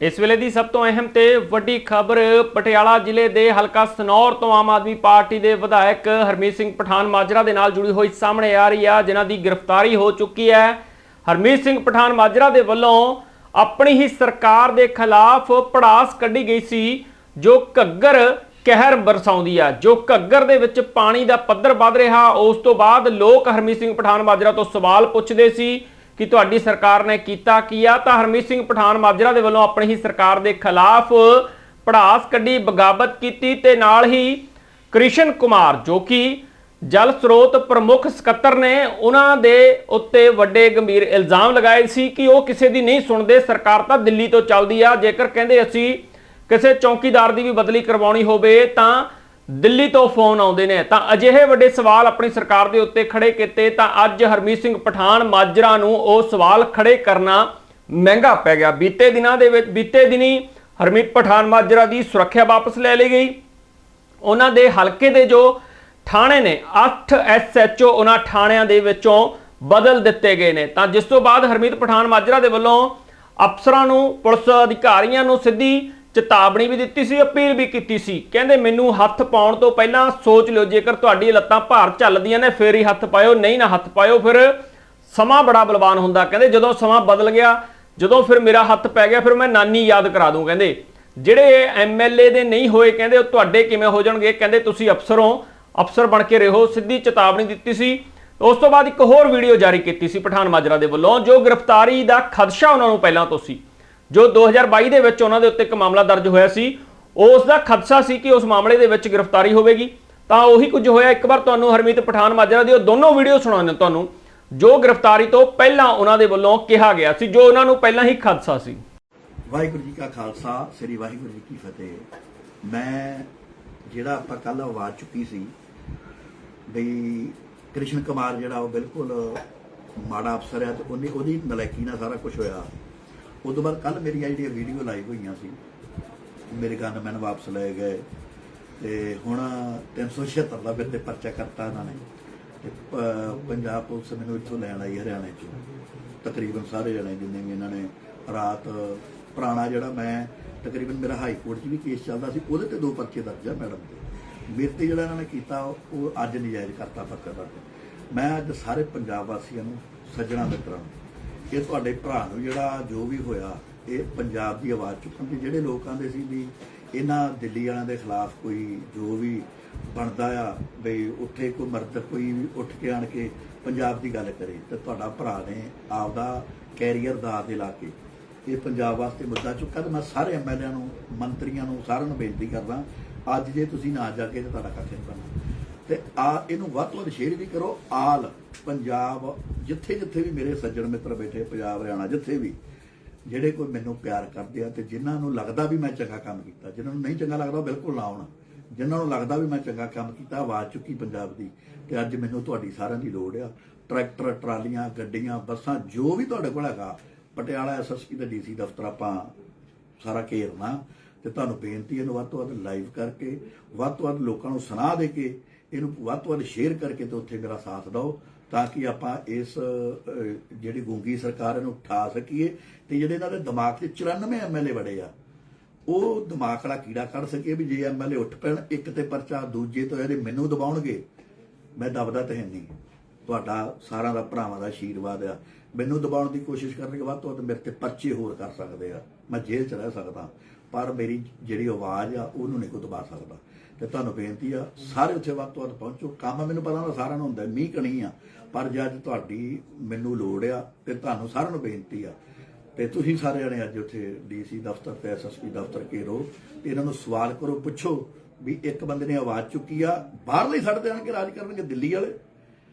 ਇਸ ਵੇਲੇ ਦੀ ਸਭ ਤੋਂ ਅਹਿਮ ਤੇ ਵੱਡੀ ਖਬਰ ਪਟਿਆਲਾ ਜ਼ਿਲ੍ਹੇ ਦੇ ਹਲਕਾ ਸਨੌਰ ਤੋਂ ਆਮ ਆਦਮੀ ਪਾਰਟੀ ਦੇ ਵਿਧਾਇਕ ਹਰਮੀਤ ਸਿੰਘ ਪਠਾਨ ਮਾਜਰਾ ਦੇ ਨਾਲ ਜੁੜੀ ਹੋਈ ਸਾਹਮਣੇ ਆ ਰਹੀ ਆ, ਜਿਨ੍ਹਾਂ ਦੀ ਗ੍ਰਿਫਤਾਰੀ ਹੋ ਚੁੱਕੀ ਹੈ। ਹਰਮੀਤ ਸਿੰਘ ਪਠਾਨ ਮਾਜਰਾ ਦੇ ਵੱਲੋਂ ਆਪਣੀ ਹੀ ਸਰਕਾਰ ਦੇ ਖਿਲਾਫ ਪੜਾਸ ਕੱਢੀ ਗਈ ਸੀ, ਜੋ ਘੱਗਰ ਕਹਿਰ ਬਰਸਾਉਂਦੀ ਆ, ਜੋ ਘੱਗਰ ਦੇ ਵਿੱਚ ਪਾਣੀ ਦਾ ਪੱਧਰ ਵੱਧ ਰਿਹਾ। ਉਸ ਤੋਂ ਬਾਅਦ ਲੋਕ ਹਰਮੀਤ ਸਿੰਘ ਪਠਾਨ ਮਾਜਰਾ ਤੋਂ ਸਵਾਲ ਪੁੱਛਦੇ ਸੀ ਕਿ ਤੁਹਾਡੀ ਸਰਕਾਰ ਨੇ ਕੀਤਾ ਕੀ ਆ? ਤਾਂ ਹਰਮੀਤ ਸਿੰਘ ਪਠਾਨ ਮਾਜਰਾ ਦੇ ਵੱਲੋਂ ਆਪਣੀ ਹੀ ਸਰਕਾਰ ਦੇ ਖਿਲਾਫ ਪੜਾਸ ਕੱਢੀ, ਬਗਾਵਤ ਕੀਤੀ ਤੇ ਨਾਲ ਹੀ ਕ੍ਰਿਸ਼ਨ ਕੁਮਾਰ, ਜੋ ਕਿ ਜਲ ਸਰੋਤ ਪ੍ਰਮੁੱਖ ਸਕੱਤਰ ਨੇ, ਉਹਨਾਂ ਦੇ ਉੱਤੇ ਵੱਡੇ ਗੰਭੀਰ ਇਲਜ਼ਾਮ ਲਗਾਏ ਸੀ ਕਿ ਉਹ ਕਿਸੇ ਦੀ ਨਹੀਂ ਸੁਣਦੇ। ਸਰਕਾਰ ਤਾਂ ਦਿੱਲੀ ਤੋਂ ਚੱਲਦੀ ਆ। ਜੇਕਰ ਕਹਿੰਦੇ ਅਸੀਂ ਕਿਸੇ ਚੌਕੀਦਾਰ ਦੀ ਵੀ ਬਦਲੀ ਕਰਵਾਉਣੀ ਹੋਵੇ, ਤਾਂ ਦਿੱਲੀ ਤੋਂ ਫੋਨ ਆਉਂਦੇ ਨੇ, ਤਾਂ ਅਜਿਹੇ ਵੱਡੇ ਸਵਾਲ ਆਪਣੀ ਸਰਕਾਰ ਦੇ ਉੱਤੇ ਖੜੇ ਕੀਤੇ, ਤਾਂ ਅੱਜ ਹਰਮੀਤ ਸਿੰਘ ਪਠਾਨ ਮਾਜਰਾ ਨੂੰ ਉਹ ਸਵਾਲ ਖੜੇ ਕਰਨਾ ਮਹਿੰਗਾ ਪੈ ਗਿਆ। ਬੀਤੇ ਦਿਨਾਂ ਦੇ ਵਿੱਚ, ਬੀਤੇ ਦਿਨੀ ਹਰਮੀਤ ਪਠਾਨ ਮਾਜਰਾ ਦੀ ਸੁਰੱਖਿਆ ਵਾਪਸ ਲੈ ਲਈ ਗਈ। ਉਹਨਾਂ ਦੇ ਹਲਕੇ ਦੇ ਜੋ ਥਾਣੇ ਨੇ 8 ਐਸਐਚਓ ਉਹਨਾਂ ਥਾਣਿਆਂ ਦੇ ਵਿੱਚੋਂ ਬਦਲ ਦਿੱਤੇ ਗਏ ਨੇ। ਤਾਂ ਜਿਸ ਤੋਂ ਬਾਅਦ ਹਰਮੀਤ ਪਠਾਨ ਮਾਜਰਾ ਦੇ ਵੱਲੋਂ ਅਫਸਰਾਂ ਨੂੰ, ਪੁਲਿਸ ਅਧਿਕਾਰੀਆਂ ਨੂੰ ਸਿੱਧੀ ਚੇਤਾਵਨੀ ਵੀ ਦਿੱਤੀ ਸੀ, ਅਪੀਲ ਵੀ ਕੀਤੀ ਸੀ। ਕਹਿੰਦੇ, ਮੈਨੂੰ ਹੱਥ ਪਾਉਣ ਤੋਂ ਪਹਿਲਾਂ ਸੋਚ ਲਿਓ, ਜੇਕਰ ਤੁਹਾਡੀ ਲੱਤਾਂ ਭਾਰ ਚੱਲਦੀਆਂ ਨੇ, ਫੇਰ ਹੀ ਹੱਥ ਪਾਇਓ, ਨਹੀਂ ਨਾ ਹੱਥ ਪਾਇਓ। ਫਿਰ ਸਮਾਂ ਬੜਾ ਬਲਵਾਨ ਹੁੰਦਾ। ਕਹਿੰਦੇ, ਜਦੋਂ ਸਮਾਂ ਬਦਲ ਗਿਆ, ਜਦੋਂ ਫਿਰ ਮੇਰਾ ਹੱਥ ਪੈ ਗਿਆ, ਫਿਰ ਮੈਂ ਨਾਨੀ ਯਾਦ ਕਰਾ ਦੂੰ। ਕਹਿੰਦੇ, ਜਿਹੜੇ ਐਮਐਲਏ ਦੇ ਨਹੀਂ ਹੋਏ, ਕਹਿੰਦੇ, ਉਹ ਤੁਹਾਡੇ ਕਿਵੇਂ ਹੋ ਜਾਣਗੇ? ਕਹਿੰਦੇ, ਤੁਸੀਂ ਅਫਸਰ ਹੋ, ਅਫਸਰ ਬਣ ਕੇ ਰਹੋ। ਸਿੱਧੀ ਚੇਤਾਵਨੀ ਦਿੱਤੀ ਸੀ। ਉਸ ਤੋਂ ਬਾਅਦ ਇੱਕ ਹੋਰ ਵੀਡੀਓ ਜਾਰੀ ਕੀਤੀ ਸੀ ਪਠਾਨ ਮਾਜਰਾ ਦੇ ਵੱਲੋਂ, ਜੋ ਗ੍ਰਿਫਤਾਰੀ ਦਾ ਖਦਸ਼ਾ ਉਹਨਾਂ ਨੂੰ ਪਹਿਲਾਂ ਤੋਂ ਸੀ। ਜੋ 2022 ਦੇ ਵਿੱਚ ਉਹਨਾਂ ਦੇ ਉੱਤੇ ਇੱਕ ਮਾਮਲਾ ਦਰਜ ਹੋਇਆ ਸੀ, ਉਸ ਦਾ ਖਦਸ਼ਾ ਸੀ ਕਿ ਉਸ ਮਾਮਲੇ ਦੇ ਵਿੱਚ ਗ੍ਰਿਫਤਾਰੀ ਹੋਵੇਗੀ। ਤਾਂ ਉਹੀ ਕੁਝ ਹੋਇਆ। ਇੱਕ ਵਾਰ ਤੁਹਾਨੂੰ ਹਰਮੀਤ ਪਠਾਨ ਮਾਜਰਾ ਦੀ ਉਹ ਦੋਨੋਂ ਵੀਡੀਓ ਸੁਣਾਉਂਦੇ ਤੁਹਾਨੂੰ, ਜੋ ਗ੍ਰਿਫਤਾਰੀ ਤੋਂ ਪਹਿਲਾਂ ਉਹਨਾਂ ਦੇ ਵੱਲੋਂ ਕਿਹਾ ਗਿਆ ਸੀ, ਜੋ ਉਹਨਾਂ ਨੂੰ ਪਹਿਲਾਂ ਹੀ ਖਦਸ਼ਾ ਸੀ। ਵਾਹਿਗੁਰੂ ਜੀ ਕਾ ਖਾਲਸਾ, ਸ੍ਰੀ ਵਾਹਿਗੁਰੂ ਜੀ ਕੀ ਫਤਿਹ। ਮੈਂ ਜਿਹੜਾ ਆਪਾਂ ਕੱਲ ਆਵਾਜ਼ ਚੁੱਕੀ ਸੀ ਬਈ ਕ੍ਰਿਸ਼ਨ ਕੁਮਾਰ ਜਿਹੜਾ ਉਹ ਬਿਲਕੁਲ ਮਾੜਾ ਅਫਸਰ ਹੈ ਤੇ ਉਹਨੇ ਉਹਦੀ ਨਲਾਇਕੀ ਨਾਲ ਸਾਰਾ ਕੁਝ ਹੋਇਆ। ਉਸ ਬਾਅਦ ਕੱਲ ਮੇਰੀਆਂ ਜਿਹੜੀਆਂ ਵੀਡੀਓ ਲਾਈਵ ਹੋਈਆਂ ਸੀ। ਮੇਰੇ ਗਨਮੈਨ ਵਾਪਸ ਲਏ ਗਏ ਤੇ ਹੁਣ 376 ਦਾ ਮੇਰੇ ਤੇ ਪਰਚਾ ਕਰਤਾ ਇਹਨਾਂ ਨੇ। ਤੇ ਪੰਜਾਬ ਪੁਲਿਸ ਮੈਨੂੰ ਇੱਥੋਂ ਲੈਣ ਆਈ ਹਰਿਆਣੇ ਚੋਂ। ਤਕਰੀਬਨ ਸਾਰੇ ਜਣੇ ਜਿੰਨੇ ਵੀ ਇਹਨਾਂ ਨੇ ਰਾਤ ਪੁਰਾਣਾ ਜਿਹੜਾ ਮੈਂ ਤਕਰੀਬਨ ਮੇਰਾ ਹਾਈ ਕੋਰਟ 'ਚ ਵੀ ਕੇਸ ਚੱਲਦਾ ਸੀ, ਉਹਦੇ ਤੇ ਦੋ ਪਰਚੇ ਦਰਜ ਆ ਮੈਡਮ ਦੇ। ਮੇਰੇ ਤੇ ਜਿਹੜਾ ਇਹਨਾਂ ਨੇ ਕੀਤਾ, ਉਹ ਅੱਜ ਨਜਾਇਜ਼ ਕਰਤਾ ਪਰਚਾ ਦਰਜ। ਮੈਂ ਅੱਜ ਸਾਰੇ ਪੰਜਾਬ ਵਾਸੀਆਂ ਨੂੰ ਸੱਜਣਾ ਮਿੱਤਰਾਂ ਨੂੰ ਇਹ ਤੁਹਾਡੇ ਭਰਾ ਨੂੰ ਜਿਹੜਾ ਜੋ ਵੀ ਹੋਇਆ, ਇਹ ਪੰਜਾਬ ਦੀ ਆਵਾਜ਼ ਚੁੱਕਣ ਦੇ ਜਿਹੜੇ ਲੋਕਾਂ ਦੇ ਸੀ ਵੀ ਇਹਨਾਂ ਦਿੱਲੀ ਵਾਲਿਆਂ ਦੇ ਖਿਲਾਫ ਕੋਈ ਜੋ ਵੀ ਬਣਦਾ ਆ ਬਈ ਉੱਥੇ ਕੋਈ ਮਰਦ ਕੋਈ ਵੀ ਉੱਠ ਕੇ ਆਣ ਕੇ ਪੰਜਾਬ ਦੀ ਗੱਲ ਕਰੇ, ਤੇ ਤੁਹਾਡਾ ਭਰਾ ਨੇ ਆਪਦਾ ਕੈਰੀਅਰ ਦਾ ਤੇ ਲਾ ਕੇ ਇਹ ਪੰਜਾਬ ਵਾਸਤੇ ਮੁੱਦਾ ਚੁੱਕਾ ਤੇ ਮੈਂ ਸਾਰੇ ਐਮਐਲਏ ਨੂੰ, ਮੰਤਰੀਆਂ ਨੂੰ ਸਾਰਿਆਂ ਨੂੰ ਬੇਨਤੀ ਕਰਦਾ, ਅੱਜ ਜੇ ਤੁਸੀਂ ਨਾ ਜਾ ਕੇ ਤੇ ਤੁਹਾਡਾ ਕੱਖ ਨਹੀਂ ਬਣਨਾ। ਤੇ ਆ ਇਹਨੂੰ ਵੱਧ ਤੋਂ ਵੱਧ ਸ਼ੇਅਰ ਵੀ ਕਰੋ, ਆਲ ਪੰਜਾਬ, ਜਿੱਥੇ ਜਿੱਥੇ ਵੀ ਮੇਰੇ ਸੱਜਣ ਮਿੱਤਰ ਬੈਠੇ, ਪੰਜਾਬ, ਹਰਿਆਣਾ, ਜਿੱਥੇ ਵੀ, ਜਿਹੜੇ ਕੋਈ ਮੈਨੂੰ ਪਿਆਰ ਕਰਦੇ ਆ ਤੇ ਜਿਨ੍ਹਾਂ ਨੂੰ ਲੱਗਦਾ ਵੀ ਮੈਂ ਚੰਗਾ ਕੰਮ ਕੀਤਾ, ਜਿਨ੍ਹਾਂ ਨੂੰ ਨਹੀਂ ਚੰਗਾ ਲੱਗਦਾ ਬਿਲਕੁਲ ਨਾ ਆਉਣ। ਜਿਨ੍ਹਾਂ ਨੂੰ ਲੱਗਦਾ ਵੀ ਮੈਂ ਚੰਗਾ ਕੰਮ ਕੀਤਾ, ਆਵਾਜ਼ ਚੁੱਕੀ ਪੰਜਾਬ ਦੀ, ਤੇ ਅੱਜ ਮੈਨੂੰ ਤੁਹਾਡੀ ਸਾਰਿਆਂ ਦੀ ਲੋੜ ਆ। ਟਰੈਕਟਰ, ਟਰਾਲੀਆਂ, ਗੱਡੀਆਂ, ਬੱਸਾਂ, ਜੋ ਵੀ ਤੁਹਾਡੇ ਕੋਲ ਹੈਗਾ, ਪਟਿਆਲਾ ਐਸਐਸਪੀ ਤੇ ਡੀਸੀ ਦਫ਼ਤਰ ਆਪਾਂ ਸਾਰਾ ਘੇਰਨਾ, ਤੇ ਤੁਹਾਨੂੰ ਬੇਨਤੀ ਹੈ ਇਹਨੂੰ ਵੱਧ ਤੋਂ ਵੱਧ ਲਾਈਵ ਕਰਕੇ, ਵੱਧ ਤੋਂ ਵੱਧ ਲੋਕਾਂ ਨੂੰ ਸੁਣਾ ਦੇ ਕੇ ਇਹਨੂੰ ਵੱਧ ਤੋਂ ਵੱਧ ਸ਼ੇਅਰ ਕਰਕੇ ਤੇ ਉੱਥੇ ਮੇਰਾ ਸਾਥ ਦਿਓ ਤਾਂ ਕਿ ਆਪਾਂ ਇਸ ਜਿਹੜੀ ਗੂੰਗੀ ਸਰਕਾਰ ਇਹਨੂੰ ਉਠਾ ਸਕੀਏ ਤੇ ਜਿਹੜੇ ਇਹਨਾਂ ਦੇ ਦਿਮਾਗ 'ਚ 94 ਐਮਐਲਏ ਵੜੇ ਆ, ਉਹ ਦਿਮਾਗ ਵਾਲਾ ਕੀੜਾ ਕੱਢ ਸਕੀਏ ਵੀ ਜੇ ਐਮਐਲਏ ਉੱਠ ਪੈਣ, ਇੱਕ ਤੇ ਪਰਚਾ ਦੂਜੇ ਤੋਂ ਇਹਦੇ ਮੈਨੂੰ ਦਬਾਉਣਗੇ, ਮੈਂ ਦਬਦਾ ਤੇ ਹੈ ਨਹੀਂ। ਤੁਹਾਡਾ ਸਾਰਿਆਂ ਦਾ ਭਰਾਵਾਂ ਦਾ ਆਸ਼ੀਰਵਾਦ ਆ। ਮੈਨੂੰ ਦਬਾਉਣ ਦੀ ਕੋਸ਼ਿਸ਼ ਕਰਨਗੇ, ਵੱਧ ਤੋਂ ਵੱਧ ਮੇਰੇ ਤੇ ਪਰਚੇ ਹੋਰ ਕਰ ਸਕਦੇ ਆ। ਮੈਂ ਜੇਲ੍ਹ 'ਚ ਰਹਿ ਸਕਦਾ। ਪਰ ਮੇਰੀ ਜਿਹੜੀ ਆਵਾਜ਼ ਆ, ਉਹਨੂੰ ਨਹੀਂ ਕੋਈ ਦਬਾ ਸਕਦਾ। ਤੇ ਤੁਹਾਨੂੰ ਬੇਨਤੀ ਆ, ਸਾਰੇ ਉੱਥੇ ਵੱਧ ਤੋਂ ਪਹੁੰਚੋ। ਕੰਮ ਮੈਨੂੰ ਪਤਾ ਨਾ ਸਾਰਿਆਂ ਨੂੰ ਹੁੰਦਾ, ਮੀਂਹ ਕਣੀ ਆ। ਪਰ ਜੇ ਅੱਜ ਤੁਹਾਡੀ ਮੈਨੂੰ ਲੋੜ ਆ, ਤੇ ਤੁਹਾਨੂੰ ਸਾਰਿਆਂ ਨੂੰ ਬੇਨਤੀ ਆ। ਤੇ ਤੁਸੀਂ ਸਾਰੇ ਜਣੇ ਅੱਜ ਉੱਥੇ ਡੀਸੀ ਦਫ਼ਤਰ ਤੇ ਐਸਐਸਪੀ ਦਫ਼ਤਰ ਕੇ ਰੋ ਤੇ ਇਹਨਾਂ ਨੂੰ ਸਵਾਲ ਕਰੋ, ਪੁੱਛੋ ਵੀ ਇੱਕ ਬੰਦੇ ਨੇ ਆਵਾਜ਼ ਚੁੱਕੀ ਆ, ਬਾਹਰਲੇ ਸੜ ਤੇ ਰਾਜ ਕਰਨਗੇ, ਦਿੱਲੀ ਵਾਲੇ।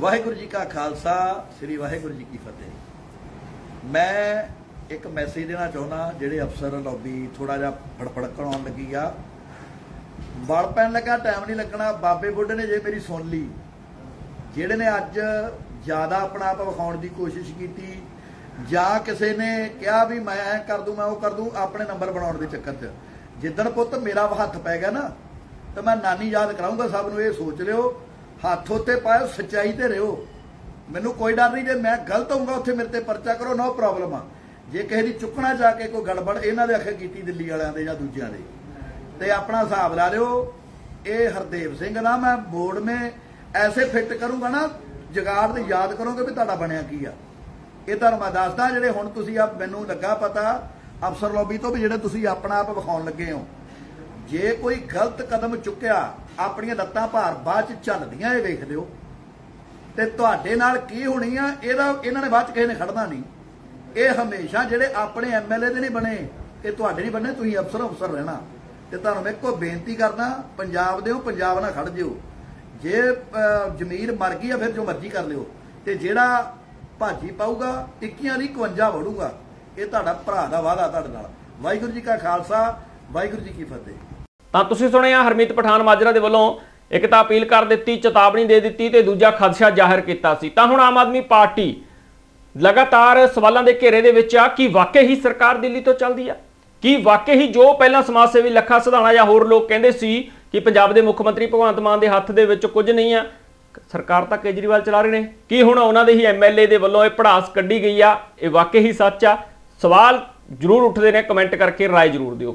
ਵਾਹਿਗੁਰੂ ਜੀ ਕਾ ਖਾਲਸਾ, ਸ੍ਰੀ ਵਾਹਿਗੁਰੂ ਜੀ ਕੀ ਫਤਿਹ। ਮੈਂ ਇੱਕ ਮੈਸੇਜ ਦੇਣਾ ਚਾਹੁੰਦਾ, ਜਿਹੜੇ ਅਫਸਰ ਲੌਬੀ ਥੋੜਾ ਜਿਹਾ ਫੜਫੜਕਣ ਆਉਣ ਲੱਗੀ ਆ। ਵਲ ਪੈਣ ਲੱਗਾ ਟਾਈਮ ਨਹੀਂ ਲੱਗਣਾ। ਬਾਬੇ ਬੁੱਢੇ ਨੇ ਜੇ ਮੇਰੀ ਸੁਣ ਲਈ। ਜਿਹੜੇ ਨੇ ਅੱਜ ਜ਼ਿਆਦਾ ਆਪਣਾ ਆਪ ਵਿਖਾਉਣ ਦੀ ਕੋਸ਼ਿਸ਼ ਕੀਤੀ, ਜਾਂ ਕਿਸੇ ਨੇ ਕਿਹਾ ਵੀ ਮੈਂ ਐ ਕਰ ਦੂੰ, ਮੈਂ ਉਹ ਕਰ ਦੂੰ, ਆਪਣੇ ਨੰਬਰ ਬਣਾਉਣ ਦੇ ਚੱਕਰ 'ਚ। ਜਿੱਦਣ ਪੁੱਤ ਮੇਰਾ ਹੱਥ ਪੈ ਗਿਆ ਨਾ, ਤਾਂ ਮੈਂ ਨਾਨੀ ਯਾਦ ਕਰਾਉਂਗਾ ਸਭ ਨੂੰ ਇਹ ਸੋਚ ਲਿਓ। ਹੱਥ ਉੱਤੇ ਪਾਇਓ, ਸੱਚਾਈ ਤੇ ਰਿਓ। ਮੈਨੂੰ ਕੋਈ ਡਰ ਨਹੀਂ, ਜੇ ਮੈਂ ਗਲਤ ਹੋਊਗਾ, ਉੱਥੇ ਮੇਰੇ ਤੇ ਪਰਚਾ ਕਰੋ, ਨੋ ਪ੍ਰੋਬਲਮ ਆ। ਜੇ ਕਿਸੇ ਦੀ ਚੁੱਕਣਾ ਜਾ ਕੇ ਕੋਈ ਗੜਬੜ ਇਹਨਾਂ ਦੇ ਅੱਖੇ ਕੀਤੀ, ਦਿੱਲੀ ਵਾਲਿਆਂ ਦੇ ਜਾਂ ਦੂਜਿਆਂ ਦੇ। ਤੇ ਆਪਣਾ ਹਿਸਾਬ ਲਾ ਲਿਓ, ਇਹ ਹਰਦੇਵ ਸਿੰਘ ਨਾ ਮੈਂ ਬੋਰਡ ਮੇ ਐਸੇ ਫਿੱਟ ਕਰੂੰਗਾ ਨਾ, ਜਗਾੜ ਤੇ ਯਾਦ ਕਰੋਗੇ ਵੀ ਤੁਹਾਡਾ ਬਣਿਆ ਕੀ ਆ। ਇਹ ਤੁਹਾਨੂੰ ਮੈਂ ਦੱਸਦਾ, ਜਿਹੜੇ ਹੁਣ ਤੁਸੀਂ ਆ ਮੈਨੂੰ ਲੱਗਾ ਪਤਾ, ਅਫਸਰ ਲੋਬੀ ਤੋਂ ਵੀ ਜਿਹੜੇ ਤੁਸੀਂ ਆਪਣਾ ਆਪ ਵਿਖਾਉਣ ਲੱਗੇ ਹੋ। ਜੇ ਕੋਈ ਗਲਤ ਕਦਮ ਚੁੱਕਿਆ ਆਪਣੀਆਂ ਲੱਤਾਂ ਭਾਰ ਬਾਅਦ ਚ ਚੱਲਦੀਆਂ, ਇਹ ਵੇਖ ਲਿਓ। ਤੇ ਤੁਹਾਡੇ ਨਾਲ ਕੀ ਹੋਣੀ ਆ, ਇਹਦਾ ਇਹਨਾਂ ਨੇ ਬਾਅਦ ਚ ਕਿਸੇ ਨੇ ਖੜਨਾ ਨਹੀਂ। ਇਹ ਹਮੇਸ਼ਾ ਜਿਹੜੇ ਆਪਣੇ ਐਮਐਲਏ ਦੇ ਨਹੀਂ ਬਣੇ, ਇਹ ਤੁਹਾਡੇ ਨਹੀਂ ਬਣੇ, ਤੁਸੀਂ ਅਫਸਰ ਅਫਸਰ ਰਹਿਣਾ। ਤੇ ਤੁਹਾਨੂੰ ਮੈਂ ਇੱਕੋ ਬੇਨਤੀ ਕਰਦਾ, ਪੰਜਾਬ ਦੇ ਹੋ ਪੰਜਾਬ ਨਾਲ ਖੜ ਜਿਓ। ਜੇ ਜ਼ਮੀਰ ਮਰ ਗਈ ਆ, ਫਿਰ ਜੋ ਮਰਜ਼ੀ ਕਰ ਲਿਓ। ਤੇ ਜਿਹੜਾ ਭਾਜੀ ਪਾਊਗਾ 21 ਦੀ 51 ਵੜੂਗਾ। ਇਹ ਤੁਹਾਡਾ ਭਰਾ ਦਾ ਵਾਅਦਾ ਤੁਹਾਡੇ ਨਾਲ। ਵਾਹਿਗੁਰੂ ਜੀ ਕਾ ਖਾਲਸਾ, ਵਾਹਿਗੁਰੂ ਜੀ ਕੀ ਫਤਿਹ। ਤਾਂ ਤੁਸੀਂ ਸੁਣਿਆ ਹਰਮੀਤ ਪਠਾਨ ਮਾਜਰਾ ਦੇ ਵੱਲੋਂ ਇੱਕ ਤਾਂ ਅਪੀਲ ਕਰ ਦਿੱਤੀ, ਚੇਤਾਵਨੀ ਦੇ ਦਿੱਤੀ ਤੇ ਦੂਜਾ ਖਦਸ਼ਾ ਜ਼ਾਹਿਰ ਕੀਤਾ ਸੀ। ਤਾਂ ਹੁਣ ਆਮ ਆਦਮੀ ਪਾਰਟੀ ਲਗਾਤਾਰ ਸਵਾਲਾਂ ਦੇ ਘੇਰੇ ਦੇ ਵਿੱਚ ਆ, ਕਿ ਵਾਕਈ ਹੀ ਸਰਕਾਰ ਦਿੱਲੀ ਤੋਂ ਚੱਲਦੀ ਆ? ਕੀ ਵਾਕਈ ਹੀ ਜੋ ਪਹਿਲਾਂ ਸਮਾਜ ਸੇਵੀ ਲੱਖਾ ਸਿਧਾਣਾ ਜਾਂ ਹੋਰ ਲੋਕ ਕਹਿੰਦੇ ਸੀ ਕਿ ਪੰਜਾਬ ਦੇ ਮੁੱਖ ਮੰਤਰੀ ਭਗਵੰਤ ਮਾਨ ਦੇ ਹੱਥ ਦੇ ਵਿੱਚ ਕੁਝ ਨਹੀਂ ਆ, ਸਰਕਾਰ ਤਾਂ ਕੇਜਰੀਵਾਲ ਚਲਾ ਰਹੇ ਨੇ। ਕੀ ਹੁਣ ਉਹਨਾਂ ਦੇ ਹੀ ਐਮਐਲਏ ਦੇ ਵੱਲੋਂ ਇਹ ਪੜਾਸ ਕੱਢੀ ਗਈ ਆ, ਇਹ ਵਾਕਈ ਹੀ ਸੱਚ ਆ? ਸਵਾਲ ਜ਼ਰੂਰ ਉੱਠਦੇ ਨੇ, ਕਮੈਂਟ ਕਰਕੇ ਰਾਏ ਜ਼ਰੂਰ ਦਿਓ।